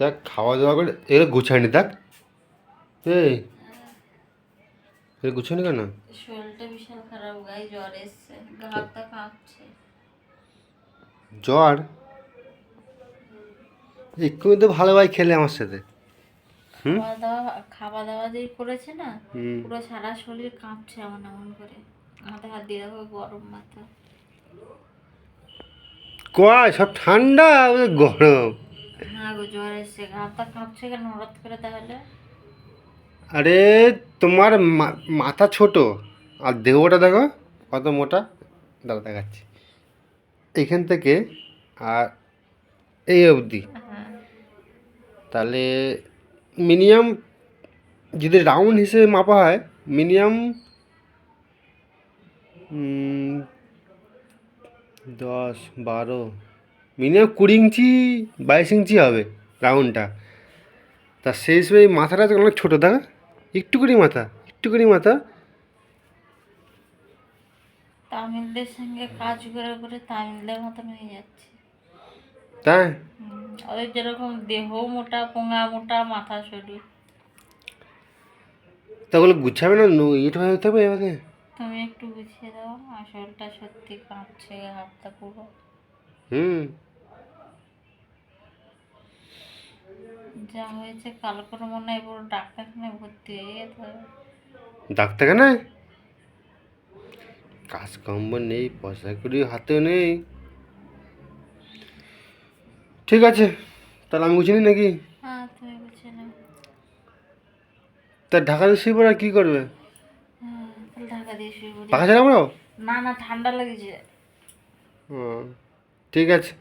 দেখ খাওয়া দাওয়া করে এগুলো গুছায়নি দেখ। এই গুছায়নি কেন? শরীরটা বিশাল খারাপ গায়ে জ্বর এসছে হাতটা কাঁপছে। জ্বর? এক্ষুনি তো ভালোভাবে খেলে আমার সাথে। হুম? খাওয়া দাওয়া খাওয়া দাওয়া যেই করেছে না পুরো সারা শরীর কাঁপছে এমন এমন করে। মাথায় হাত দিয়ে দেখো গরম মাথা। কয় সব ঠান্ডা গরম। গো জ্বর এসছে। গা কাঁপছে কেন হঠাৎ করে তাহলে? আরে তোমার মাথা ছোট। আর দেহটা দেখো কত মোটা। দাদা দেখাচ্ছি। এখান থেকে আর এই অবধি। হ্যাঁ। তাহলে মিনিমাম যদি রাউন্ড হিসেবে মাপা হয় মিনিমাম দশ বারো মিনিমাম কুড়ি ইঞ্চি বাইশ ইঞ্চি হবে রাউন্ডটা। তা সেই হিসেবে এই মাথাটা তো অনেক ছোটো দেখা একটুকুনি মাথা একটুকুনি মাথা। তামিলদের সঙ্গে কাজ করে করে তামিলদের মতন হয়ে যাচ্ছে। তাই? ওদের যেরকম দেহ মোটা পোঙা মোটা মাথা সরু। তা ওগুলো গুছাবে না? ইট হয়ে থাকবে এবারে? তুমি একটু গুছিয়ে দাও আসলটা সত্যি কাঁপছে হাতটা পুরো। হুম। যা হয়েছে কাল করে মনে হয় পুরো ডাক্তারখানায় ভর্তি হয়ে যেতে হবে ডাক্তারখানা কাজ কম্ব নেই পয়সা করি হাতেও নেই। ঠিক আছে তাহলে আমি বুঝিনি নাকি? হ্যাঁ তুমি বুঝে নাও। তা ঢাকা দিয়ে শুয়ে পড়ে আর কী করবে? হ্যাঁ তাহলে ঢাকা দিয়ে শুয়ে পড়ি। পাখা ছাড়া আমরাও না না ঠান্ডা লেগেছে। ও। ঠিক আছে।